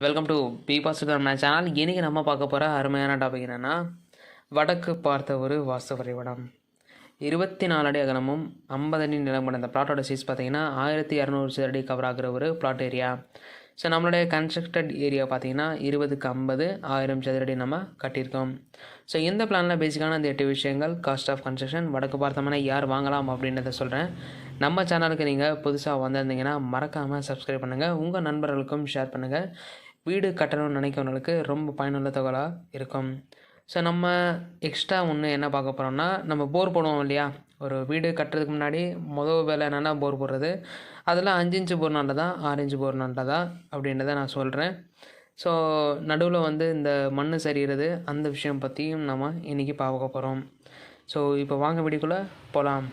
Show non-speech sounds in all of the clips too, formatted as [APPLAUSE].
Welcome to be positive man channel இன்றைக்கி நம்ம பார்க்க போகிற அருமையான டாபிக் என்னென்னா வடக்கு பார்த்த ஒரு வாஸ்து வரைபடம். இருபத்தி நாலு அடி அகலமும் ஐம்பது அடி நிலம் கொண்ட இந்த பிளாட்டோட சைஸ் பார்த்தீங்கன்னா ஆயிரத்தி இரநூறு சதுரடி கவர் ஆகிற ஒரு பிளாட் ஏரியா ஸோ நம்மளுடைய கன்ஸ்ட்ரக்டட் ஏரியா பார்த்தீங்கன்னா இருபதுக்கு ஐம்பது ஆயிரம் சதுரடி நம்ம கட்டியிருக்கோம். ஸோ இந்த பிளானில் பேசிக்கான அந்த எட்டு விஷயங்கள் காஸ்ட் ஆஃப் கன்ஸ்ட்ரக்ஷன் வடக்கு பார்த்தோம்னா யார் வாங்கலாம் அப்படின்றத சொல்கிறேன் நம்ம சேனலுக்கு நீங்கள் புதுசாக வந்திருந்தீங்கன்னா மறக்காமல் சப்ஸ்கிரைப் பண்ணுங்கள் உங்கள் நண்பர்களுக்கும் ஷேர் பண்ணுங்கள் வீடு கட்டணும்னு நினைக்கிறவங்களுக்கு ரொம்ப பயனுள்ள தகவலாக இருக்கும். ஸோ நம்ம எக்ஸ்ட்ரா ஒன்று என்ன பார்க்க போகிறோம்னா நம்ம போர் போடுவோம் இல்லையா? ஒரு வீடு கட்டுறதுக்கு முன்னாடி மொதல் வேலை என்னென்னா போர் போடுறது. அதெல்லாம் அஞ்சு இன்ச்சு போர் நல்லதா ஆறு இன்ச்சு போர் நல்லதா அப்படின்றத நான் சொல்கிறேன் ஸோ நடுவில் வந்து இந்த மண் சரிகிறது அந்த விஷயம் பற்றியும் நம்ம இன்றைக்கி பார்க்க போகிறோம் ஸோ இப்போ வாங்க வீடியோக்குள்ளே போகலாம்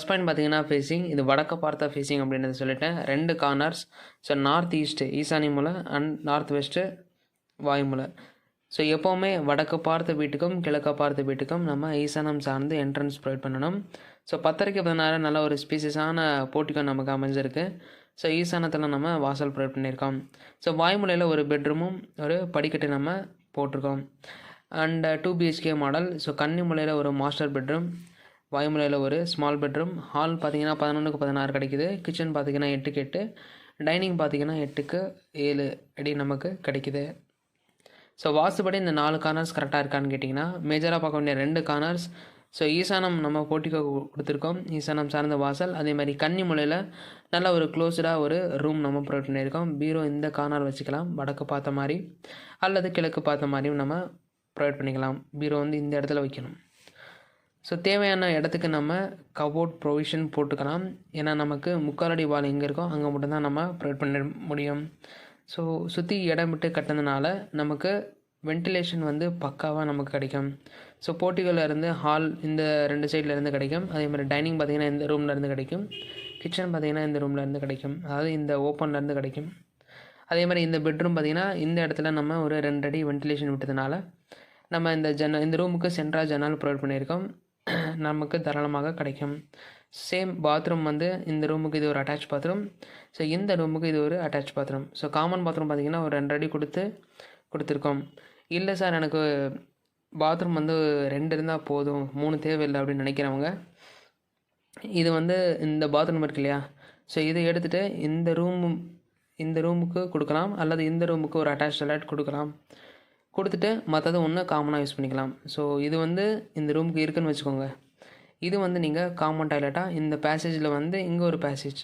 ஃபஸ்ட் பாயிண்ட் பார்த்தீங்கன்னா ஃபேஸிங் இது வடக்க பார்த்த ஃபேஸிங் அப்படின்றத சொல்லிட்டேன். ரெண்டு கார்னர்ஸ் ஸோ நார்த் ஈஸ்ட்டு ஈசானி மூலை அண்ட் நார்த் வெஸ்ட்டு வாய்மூலை ஸோ எப்போவுமே வடக்கு பார்த்த வீட்டுக்கும் கிழக்க பார்த்த வீட்டுக்கும் நம்ம ஈசானம் சார்ந்து என்ட்ரன்ஸ் ப்ரொவைட் பண்ணணும். ஸோ பத்தரைக்கு பதினாறு நல்ல ஒரு ஸ்பீசியஸான போட்டிக்கும் நமக்கு அமைஞ்சிருக்கு. ஸோ ஈசானத்தில் நம்ம வாசல் ப்ரொவைட் பண்ணியிருக்கோம். ஸோ வாய்மூலையில் ஒரு பெட்ரூமும் ஒரு படிக்கட்டு நம்ம போட்டிருக்கோம். And two BHK model so கன்னிமூலையில் ஒரு மாஸ்டர் பெட்ரூம் வாயுமலையில் ஒரு ஸ்மால் பெட்ரூம் ஹால் பார்த்தீங்கன்னா பதினொன்றுக்கு பதினாறு கிடைக்குது. கிச்சன் பார்த்தீங்கன்னா எட்டுக்கு எட்டு. டைனிங் பார்த்தீங்கன்னா எட்டுக்கு ஏழு அடி நமக்கு கிடைக்குது. ஸோ வாசுபடி இந்த நாலு கார்னர்ஸ் கரெக்டாக இருக்கான்னு கேட்டிங்கன்னா மேஜராக பார்க்க வேண்டிய ரெண்டு கார்னர்ஸ் ஸோ ஈசானம் நம்ம போட்டிக்கோ கொடுத்துருக்கோம். ஈசானம் சார்ந்த வாசல். அதே மாதிரி கன்னி மூலையில் நல்ல ஒரு க்ளோஸ்டாக ஒரு ரூம் நம்ம ப்ரொவைட் பண்ணியிருக்கோம். பீரோ இந்த கார்னர் வச்சுக்கலாம். வடக்கு பார்த்த மாதிரி அல்லது கிழக்கு பார்த்த மாதிரியும் நம்ம ப்ரொவைட் பண்ணிக்கலாம். பீரோ வந்து இந்த இடத்துல வைக்கணும். ஸோ தேவையான இடத்துக்கு நம்ம கபோர்ட் ப்ரொவிஷன் போட்டுக்கலாம். ஏன்னா நமக்கு முக்காலடி வால் எங்கே இருக்கோ அங்கே மட்டும்தான் நம்ம ப்ரொவைட் பண்ண முடியும். ஸோ சுற்றி இடம் விட்டு கட்டினதுனால நமக்கு வென்டிலேஷன் வந்து பக்காவாக நமக்கு கிடைக்கும். ஸோ போட்டிகளில் இருந்து ஹால் இந்த ரெண்டு சைடில் இருந்து கிடைக்கும். அதே மாதிரி டைனிங் பார்த்திங்கன்னா இந்த ரூமில் இருந்து கிடைக்கும். கிச்சன் பார்த்திங்கன்னா இந்த ரூமில் இருந்து கிடைக்கும். அதாவது இந்த ஓப்பன்லேருந்து கிடைக்கும். அதே மாதிரி இந்த பெட்ரூம் பார்த்திங்கன்னா இந்த இடத்துல நம்ம ஒரு ரெண்டு அடி வென்டிலேஷன் விட்டதுனால நம்ம இந்த ஜன்ன இந்த ரூமுக்கு சென்ட்ரா ஜன்னல் ப்ரொவைட் பண்ணியிருக்கோம். நமக்கு தாராளமாக கிடைக்கும். சேம் பாத்ரூம் வந்து இந்த ரூமுக்கு இது ஒரு அட்டாச் பாத்ரூம் ஸோ இந்த ரூமுக்கு இது ஒரு attach bathroom so common bathroom பார்த்திங்கன்னா ஒரு ரெண்டு அடி கொடுத்து கொடுத்துருக்கோம். இல்லை சார் எனக்கு பாத்ரூம் வந்து ரெண்டு இருந்தால் போதும் மூணு தேவையில்லை அப்படின்னு நினைக்கிறவங்க. இது வந்து இந்த பாத்ரூம் இருக்கு இல்லையா? ஸோ இதை எடுத்துகிட்டு இந்த ரூம் இந்த ரூமுக்கு கொடுக்கலாம். அல்லது இந்த ரூமுக்கு ஒரு அட்டாச் டாய்லெட் கொடுக்கலாம். கொடுத்துட்டு மற்றது ஒன்று காமனாக யூஸ் பண்ணிக்கலாம். ஸோ இது வந்து இந்த ரூமுக்கு இருக்குன்னு வச்சுக்கோங்க. இது வந்து நீங்கள் காமன் டாய்லெட்டாக இந்த பேசேஜில் வந்து இங்கே ஒரு பேசேஜ்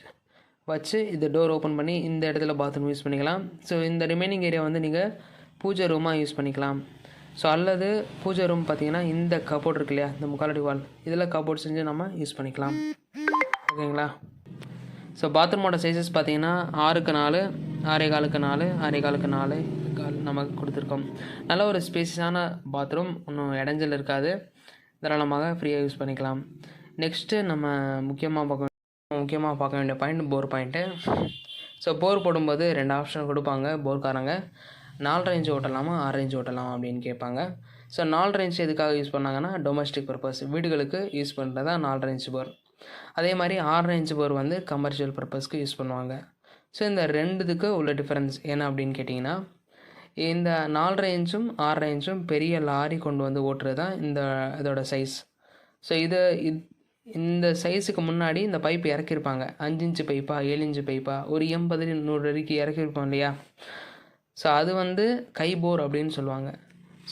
வச்சு இந்த டோர் ஓப்பன் பண்ணி இந்த இடத்துல பாத்ரூம் யூஸ் பண்ணிக்கலாம். ஸோ இந்த ரிமைனிங் ஏரியா வந்து நீங்கள் பூஜை ரூமாக யூஸ் பண்ணிக்கலாம். ஸோ அல்லது பூஜை ரூம் பார்த்தீங்கன்னா இந்த கபோர்ட் இருக்கு இல்லையா? இந்த முக்காலடி வால் இதில் கபோர்ட் செஞ்சு நம்ம யூஸ் பண்ணிக்கலாம். ஓகேங்களா? ஸோ பாத்ரூமோட சைஸஸ் பார்த்தீங்கன்னா ஆறுக்கு நாலு ஆறே காலுக்கு நாலு ஆறே காலுக்கு நாலு கால் நமக்கு கொடுத்துருக்கோம். நல்ல ஒரு ஸ்பேஸான பாத்ரூம் ஒன்றும் இடைஞ்சல் இருக்காது. தாராளமாக ஃப்ரீயாக யூஸ் பண்ணிக்கலாம். நெக்ஸ்ட்டு நம்ம முக்கியமாக பார்க்க முக்கியமாக பார்க்க வேண்டிய point four point so bore போடும்போது ரெண்டு ஆப்ஷன் கொடுப்பாங்க போர்க்காரங்க நாலு ரேஞ்சு ஓட்டலாமா ஆறு ரேஞ்சு ஓட்டலாமா அப்படின்னு கேட்பாங்க. ஸோ நாலு ரேஞ்ச் எதுக்காக யூஸ் பண்ணாங்கன்னா டொமஸ்டிக் பர்பஸ் வீடுகளுக்கு யூஸ் பண்ணுறது தான் நாலு ரேஞ்சு போர் அதே மாதிரி ஆறு ரேஞ்சு போர் வந்து கமர்ஷியல் பர்பஸ்க்கு யூஸ் பண்ணுவாங்க. ஸோ இந்த ரெண்டுத்துக்கு உள்ள டிஃப்ரென்ஸ் என்ன அப்படின்னு கேட்டிங்கன்னா இந்த நாலரை இன்ச்சும் ஆறரை இன்ச்சும் பெரிய லாரி கொண்டு வந்து ஓட்டுறது தான் இந்த இதோட சைஸ் ஸோ இதை இந்த சைஸுக்கு முன்னாடி இந்த பைப் இறக்கியிருப்பாங்க அஞ்சு இன்ச்சு பைப்பா ஏழு இன்ச்சு பைப்பா ஒரு எண்பது நூறு வரைக்கும் இறக்கியிருப்போம் இல்லையா? ஸோ அது வந்து கை போர் அப்படின்னு சொல்லுவாங்க.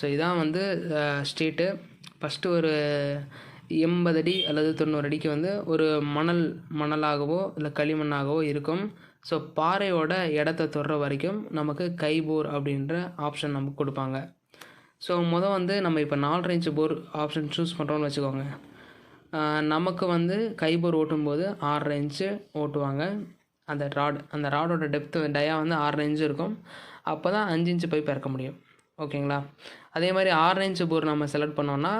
ஸோ இதான் வந்து ஸ்டேட்டு ஃபஸ்ட்டு ஒரு எண்பது அடி அல்லது தொண்ணூறு அடிக்கு வந்து ஒரு மணல் மணலாகவோ இல்லை களிமண்ணாகவோ இருக்கும். ஸோ பாறையோட இடத்த தொடுற வரைக்கும் நமக்கு கைபோர் அப்படின்ற ஆப்ஷன் நமக்கு கொடுப்பாங்க. ஸோ மொதல் வந்து நம்ம இப்போ நாலு இன்ச்சு போர் ஆப்ஷன் சூஸ் பண்ணுறோம்னு வச்சுக்கோங்க. நமக்கு வந்து கைபோர் ஓட்டும்போது ஆறரை இன்ச்சு ஓட்டுவாங்க. அந்த ராட் அந்த ராடோட டெப்த்து டயா வந்து ஆறரை இன்ச்சு இருக்கும். அப்போ தான் அஞ்சு இன்ச்சு போய் பிறக்க முடியும். ஓகேங்களா அதே மாதிரி ஆறரை இன்ச்சு போர் நம்ம செலக்ட் பண்ணோன்னா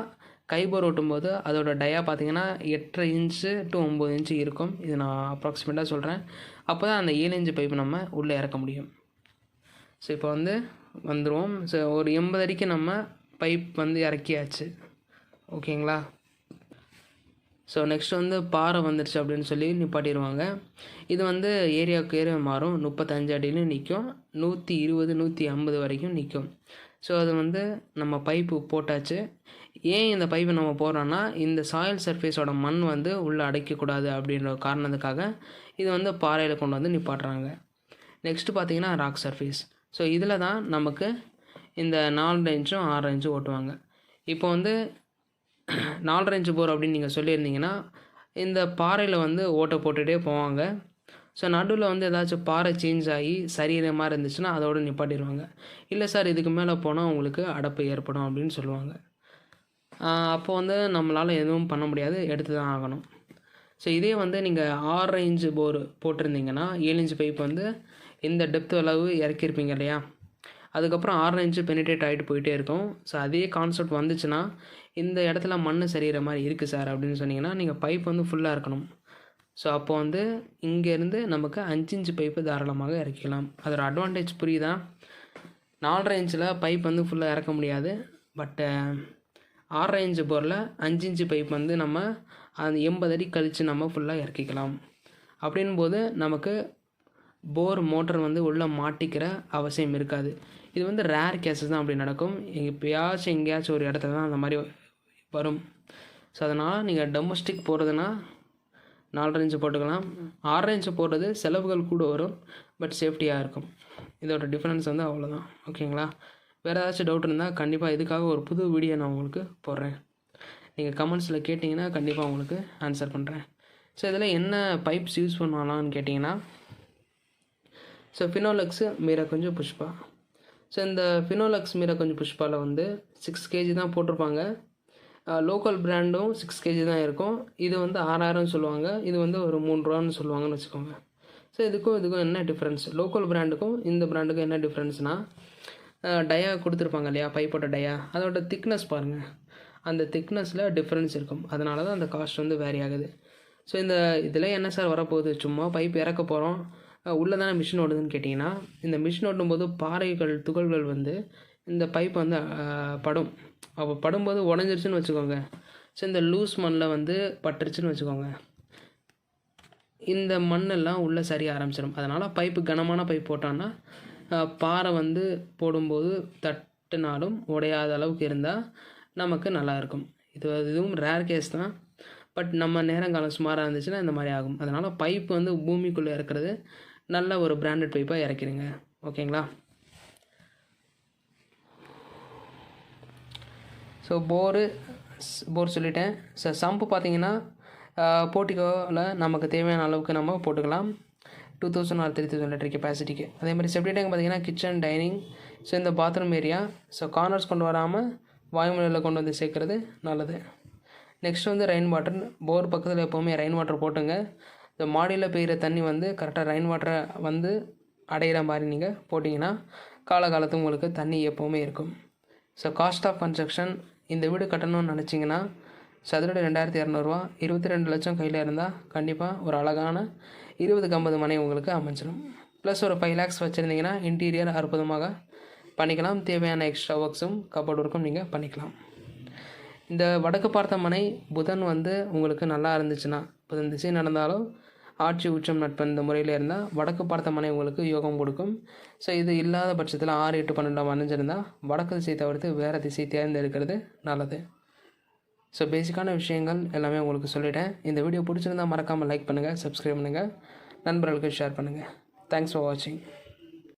கைபோர் ஓட்டும்போது அதோட டயா பார்த்தீங்கன்னா எட்டரை இன்ச்சு டு ஒம்பது இன்ச்சு இருக்கும். இது நான் அப்ராக்சிமேட்டாக சொல்கிறேன் அப்போ தான் அந்த ஏழு இன்ச்சு பைப்பு நம்ம உள்ளே இறக்க முடியும். ஸோ இப்போ வந்து வந்துடுவோம் ஸோ ஒரு எண்பது அடிக்கு நம்ம பைப் வந்து இறக்கியாச்சு. ஓகேங்களா? ஸோ நெக்ஸ்ட் வந்து பாறை வந்துடுச்சு அப்படின்னு சொல்லி நிப்பாட்டிடுவாங்க. இது வந்து ஏரியாவுக்கு ஏரியா மாறும். முப்பத்தஞ்சு அடியிலும் நிற்கும் நூற்றி இருபது நூற்றி ஐம்பது வரைக்கும் நிற்கும் ஸோ அது வந்து நம்ம பைப்பு போட்டாச்சு. ஏன் இந்த பைப்பை நம்ம போடுறோன்னா இந்த சாயில் சர்ஃபேஸோட மண் வந்து உள்ளே அடைக்கக்கூடாது அப்படின்ற காரணத்துக்காக இது வந்து பாறையில் கொண்டு வந்து நிப்பாட்டுறாங்க. நெக்ஸ்ட்டு பார்த்தீங்கன்னா ராக் சர்ஃபேஸ் ஸோ இதில் தான் நமக்கு இந்த நாலு இன்ச்சும் ஆறு இன்ச்சும் ஓட்டுவாங்க. இப்போ வந்து [CLEARS THROAT] நாலரை இன்ச்சு போர் அப்படின்னு நீங்கள் சொல்லியிருந்தீங்கன்னா இந்த பாறையில் வந்து ஓட்டை போட்டுகிட்டே போவாங்க. ஸோ நடுவில் வந்து ஏதாச்சும் பாறை சேஞ்ச் ஆகி சரியிற மாதிரி இருந்துச்சுன்னா அதோடு நிப்பாட்டிடுவாங்க. இல்லை சார் இதுக்கு மேலே போனால் உங்களுக்கு அடப்பு ஏற்படும் அப்படின்னு சொல்லுவாங்க. அப்போ வந்து நம்மளால் எதுவும் பண்ண முடியாது எடுத்து தான் ஆகணும். ஸோ இதே வந்து நீங்கள் ஆறு இன்ச்சு போர் போட்டிருந்தீங்கன்னா ஏழு இன்ச்சு பைப் வந்து இந்த டெப்த் அளவு இறக்கியிருப்பீங்க இல்லையா? அதுக்கப்புறம் ஆறு இன்ச்சு பெனிட்ரேட் ஆகிட்டு போயிட்டே இருக்கும். ஸோ அதே கான்செப்ட் வந்துச்சுன்னா இந்த இடத்துல மண் சரிகிற மாதிரி இருக்குது சார் அப்படின்னு சொன்னீங்கன்னா நீங்கள் பைப் வந்து ஃபுல்லாக இருக்கணும். ஸோ அப்போ வந்து இங்கேருந்து நமக்கு அஞ்சு இன்ச்சு பைப்பு தாராளமாக இறக்கிக்கலாம் அதோட அட்வான்டேஜ் புரியுதா? நாலரை இன்ச்சில் பைப் வந்து ஃபுல்லாக இறக்க முடியாது. பட்டு ஆறரை இன்ச்சு போரில் அஞ்சு இன்ச்சு பைப் வந்து நம்ம அந்த எண்பது அடி கழித்து நம்ம ஃபுல்லாக இறக்கிக்கலாம். அப்படின் போது நமக்கு போர் மோட்டர் வந்து உள்ளே மாட்டிக்கிற அவசியம் இருக்காது. இது வந்து ரேர் கேஸஸ் தான் அப்படி நடக்கும். எப்பயாச்சும் எங்கேயாச்சும் ஒரு இடத்துல தான் அந்த மாதிரி வரும். ஸோ அதனால் நீங்கள் டொமஸ்டிக் போடுறதுன்னா நாலரை இன்ச்சு போட்டுக்கலாம். ஆறரை இன்ச்சு போடுறது செலவுகள் கூட வரும் பட் சேஃப்டியாக இருக்கும். இதோட டிஃப்ரென்ஸ் வந்து அவ்வளோதான் ஓகேங்களா வேறு ஏதாச்சும் டவுட் இருந்தால் கண்டிப்பாக இதுக்காக ஒரு புது வீடியோ நான் உங்களுக்கு போடுறேன். நீங்கள் கமெண்ட்ஸில் கேட்டிங்கன்னா கண்டிப்பாக உங்களுக்கு ஆன்சர் பண்ணுறேன் ஸோ இதில் என்ன பைப்ஸ் யூஸ் பண்ணலாம்னு கேட்டிங்கன்னா ஸோ ஃபினோலக்ஸு மீரா கொஞ்சம் புஷ்பா. ஸோ இந்த ஃபினோலக்ஸ் மீரா கொஞ்சம் புஷ்பாவில் வந்து சிக்ஸ் கேஜி தான் போட்டிருப்பாங்க. லோக்கல் பிராண்டும் சிக்ஸ் கேஜி தான் இருக்கும். இது வந்து ஆறாயிரம் சொல்லுவாங்க. இது வந்து ஒரு மூணு ரூபான்னு சொல்லுவாங்கன்னு வச்சுக்கோங்க. ஸோ இதுக்கும் இதுக்கும் என்ன டிஃப்ரென்ஸ் லோக்கல் பிராண்டுக்கும் இந்த பிராண்டுக்கும் என்ன டிஃப்ரென்ஸ்னால் டயா கொடுத்துருப்பாங்க இல்லையா? பைப்போட டயா அதோட திக்னஸ் பாருங்கள் அந்த திக்னஸில் டிஃப்ரென்ஸ் இருக்கும். அதனால தான் அந்த காஸ்ட் வந்து வேரி ஆகுது. ஸோ இந்த இதில் என்ன சார் வரப்போகுது? சும்மா பைப் இறக்க போகிறோம் உள்ளே தானே மிஷின் ஓடுதுன்னு கேட்டிங்கன்னா இந்த மிஷின் ஓட்டும் போது பாறைகள் துகள்கள் வந்து இந்த பைப் வந்து படும். அப்போ படும்போது உடஞ்சிருச்சுன்னு வச்சுக்கோங்க. ஸோ இந்த லூஸ் மண்ணில் வந்து பட்டுருச்சுன்னு வச்சுக்கோங்க. இந்த மண்ணெல்லாம் உள்ளே சரிய ஆரம்பிச்சிடும் அதனால் பைப்பு கனமான பைப் போட்டோன்னா பாறை வந்து போடும்போது தட்டுனாலும் உடையாத அளவுக்கு இருந்தால் நமக்கு நல்லாயிருக்கும் இது இதுவும் ரேர் கேஸ் தான். பட் நம்ம நேரங்காலம் சுமாராக இருந்துச்சுன்னா இந்த மாதிரி ஆகும். அதனால் பைப் வந்து பூமிக்குள்ளே இருக்கிறது நல்ல ஒரு பிராண்டட் பைப்பாக இறக்கிடுங்க. ஓகேங்களா? ஸோ போரு போர் சொல்லிட்டேன். ஸோ சம்பு பார்த்தீங்கன்னா போட்டிக்கோவில் நமக்கு தேவையான அளவுக்கு நம்ம போட்டுக்கலாம். Two thousand or three thousand litre கெப்பாசிட்டிக்கு அதே மாதிரி செப்டி டேங்க் பார்த்தீங்கன்னா கிச்சன் டைனிங் ஸோ இந்த பாத்ரூம் ஏரியா ஸோ கார்னர்ஸ் கொண்டு வராமல் வாயுமலையில் கொண்டு வந்து சேர்க்குறது நல்லது. நெக்ஸ்ட் வந்து ரெயின் வாட்டர் போர் பக்கத்தில் எப்போவுமே ரெயின் வாட்டர் போட்டுங்க. இந்த மாடியில் பெய்கிற தண்ணி வந்து கரெக்டாக ரெயின் வாட்டரை வந்து அடையிற மாதிரி நீங்கள் போட்டிங்கன்னா காலகாலத்து உங்களுக்கு தண்ணி எப்போவுமே இருக்கும். ஸோ காஸ்ட் ஆஃப் கன்ஸ்ட்ரக்ஷன் இந்த வீடு கட்டணும்னு நினச்சிங்கன்னா சதுரடி ரெண்டாயிரத்தி இரநூறுவா. இருபத்தி ரெண்டு லட்சம் கையில் இருந்தால் கண்டிப்பாக ஒரு அழகான இருபதுக்கு ஐம்பது மனை உங்களுக்கு அமைஞ்சிடும். ப்ளஸ் ஒரு ஃபைவ் லேக்ஸ் வச்சுருந்தீங்கன்னா இன்டீரியர் அற்புதமாக பண்ணிக்கலாம். தேவையான எக்ஸ்ட்ரா ஒர்க்ஸும் கபோர்ட் ஒர்க்கும் நீங்கள் பண்ணிக்கலாம். இந்த வடக்கு பார்த்த மனை புதன் வந்து உங்களுக்கு நல்லா இருந்துச்சுன்னா புதன் திசை நடந்தாலும் ஆட்சி உச்சம் நட்பு இந்த முறையில் இருந்தால் வடக்கு பார்த்த மனை உங்களுக்கு யோகம் கொடுக்கும். ஸோ இது இல்லாத பட்சத்தில் ஆறு எட்டு பன்னெண்டாம் அணிஞ்சிருந்தால் வடக்கு திசை தவிர்த்து வேறு திசை தேர்ந்தெடுக்கிறது நல்லது. ஸோ பேசிக்கான விஷயங்கள் எல்லாமே உங்களுக்கு சொல்லிட்டேன். இந்த வீடியோ பிடிச்சிருந்தால் மறக்காமல் லைக் பண்ணுங்கள் சப்ஸ்கிரைப் பண்ணுங்கள் நண்பர்களுக்கு ஷேர் பண்ணுங்கள் தேங்க்ஸ் ஃபார் வாட்சிங்